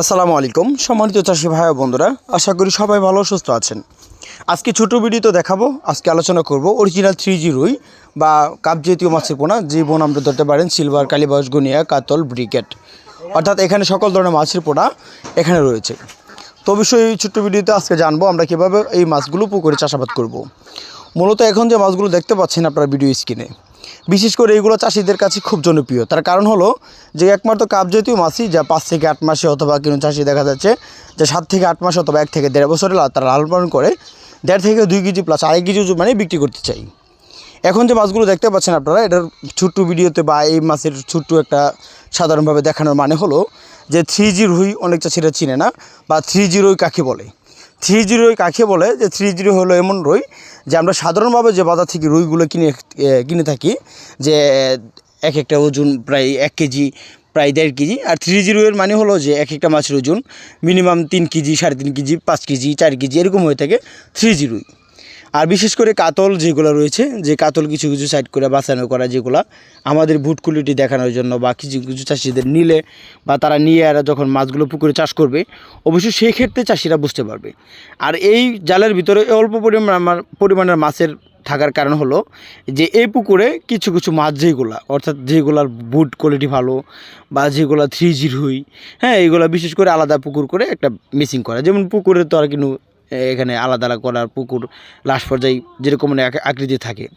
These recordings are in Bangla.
আসসালামু আলাইকুম, সম্মানিত চাষি ভাই বন্ধুরা, আশা করি সবাই ভালো সুস্থ আছেন। আজকে ছোটো ভিডিওতে দেখাবো, আজকে আলোচনা করব অরিজিনাল থ্রি জি রুই বা কাপ জাতীয় মাছের পোনা, যে বোন আমরা ধরতে পারেন সিলভার কালীবাস গুনিয়া, কাতল ব্রিকেট অর্থাৎ এখানে সকল ধরনের মাছের পোনা এখানে রয়েছে। তো অবশ্যই এই ছোট্ট ভিডিওতে আজকে জানব আমরা কীভাবে এই মাছগুলো পুকুরে চাষাবাদ করব। মূলত এখন যে মাছগুলো দেখতে পাচ্ছেন আপনারা ভিডিও স্ক্রিনে বিশেষ করে এইগুলো চাষিদের কাছে খুব জনপ্রিয়। তার কারণ হলো যে একমাত্র কাপ জাতীয় মাছই যা পাঁচ থেকে আট মাসে অথবা কোনো চাষি দেখা যাচ্ছে, যে সাত থেকে আট মাস অথবা এক থেকে দেড় বছরে তারা লালন পালন করে, দেড় থেকে দুই কেজি প্লাস আড়াই কেজি মানে বিক্রি করতে চাই। এখন যে মাছগুলো দেখতে পাচ্ছেন আপনারা, এটার ছোট্ট ভিডিওতে বা এই মাছের ছোট্ট একটা সাধারণভাবে দেখানোর মানে হলো যে থ্রি জি রুই অনেক চাষিরা চিনে না, বা থ্রি জি রুই কাকে বলে? থ্রি জি রুই কাকে বলে? যে থ্রি জি রুই হলো এমন রুই যে আমরা সাধারণভাবে যে বাজার থেকে রুইগুলো কিনে কিনে থাকি, যে এক একটা ওজন প্রায় এক কেজি, প্রায় দেড় কেজি, আর থ্রি জি রুইয়ের মানে হলো যে এক একটা মাছের ওজন মিনিমাম তিন কেজি, সাড়ে তিন কেজি, পাঁচ কেজি, চার কেজি, এরকম হয়ে থাকে থ্রি জি রুই। আর বিশেষ করে কাতল যেগুলো রয়েছে, যে কাতল কিছু কিছু সাইড করে বাঁচানো করা যেগুলো, আমাদের বুট কোয়ালিটি দেখানোর জন্য বা কিছু কিছু চাষিদের নিলে বা তারা নিয়ে আর যখন মাছগুলো পুকুরে চাষ করবে, অবশ্যই সেই ক্ষেত্রে চাষিরা বুঝতে পারবে। আর এই জালের ভিতরে অল্প পরিমাণ আমার- পরিমাণের মাছের থাকার কারণ হলো যে এই পুকুরে কিছু কিছু মাছ যেগুলা, অর্থাৎ যেগুলার বুট কোয়ালিটি ভালো বা যেগুলো থ্রি জির রুই হ্যাঁ এইগুলো বিশেষ করে আলাদা পুকুর করে একটা মিসিং করা। যেমন পুকুরে তো আর কিন্তু এখানে আলাদা আলাদা করার পুকুর, লাশ পর্যায়ে যেরকম মানে আক- আকৃতি থাকে।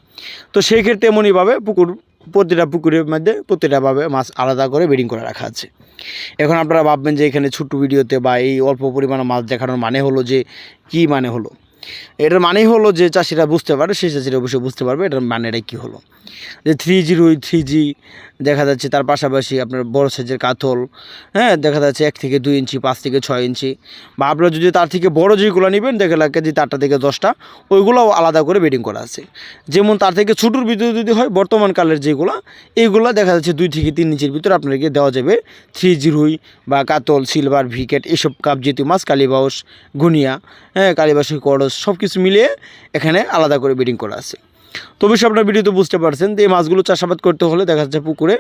তো সেই ক্ষেত্রে এমনইভাবে পুকুর, প্রতিটা পুকুরের মধ্যে প্রতিটাভাবে মাছ আলাদা করে বেডিং করে রাখা আছে। এখন আপনারা ভাববেন যে এখানে ছোট্ট ভিডিওতে বা এই অল্প পরিমাণে মাছ দেখানোর মানে হলো যে কি মানে হলো? এটার মানেই হলো যে চাষিরা বুঝতে পারে সেই চাষিরা অবশ্যই বুঝতে পারবে এটার মানেটা কী হলো। যে থ্রি জি রুই থ্রি জি দেখা যাচ্ছে তার পাশাপাশি আপনার বড় সাইজের কাতল হ্যাঁ দেখা যাচ্ছে এক থেকে দুই ইঞ্চি, পাঁচ থেকে ছয় ইঞ্চি। বা আপনারা যদি তার থেকে বড় যেগুলো নেবেন, দেখা লাগে যে তারটা থেকে দশটা, ওইগুলোও আলাদা করে বেডিং করা আছে। যেমন তার থেকে ছোটোর ভিতরে যদি হয়, বর্তমান কালের যেগুলো এইগুলো দেখা যাচ্ছে দুই থেকে তিন ইঞ্চির ভিতরে আপনাকে দেওয়া যাবে। থ্রি জি রুই বা কাতল সিলভার ভিকেট এসব কাপ জাতীয় মাছ, কালীবাউস, গুনিয়া হ্যাঁ কালীবাসী করস সব কিছু মিলিয়ে এখানে আলাদা করে ব্রিডিং করা আছে। তো অবশ্যই আপনার ভিডিওতে বুঝতে পারছেন যে এই মাছগুলো চাষাবাদ করতে হলে দেখা যাচ্ছে পুকুরে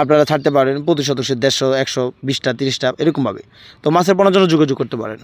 আপনারা ছাড়তে পারেন, প্রতি শতাংশে দেড়শো, একশো, বিশটা, তিরিশটা, এরকমভাবে। তো মাছের পড়ার জন্য যোগাযোগ করতে পারেন।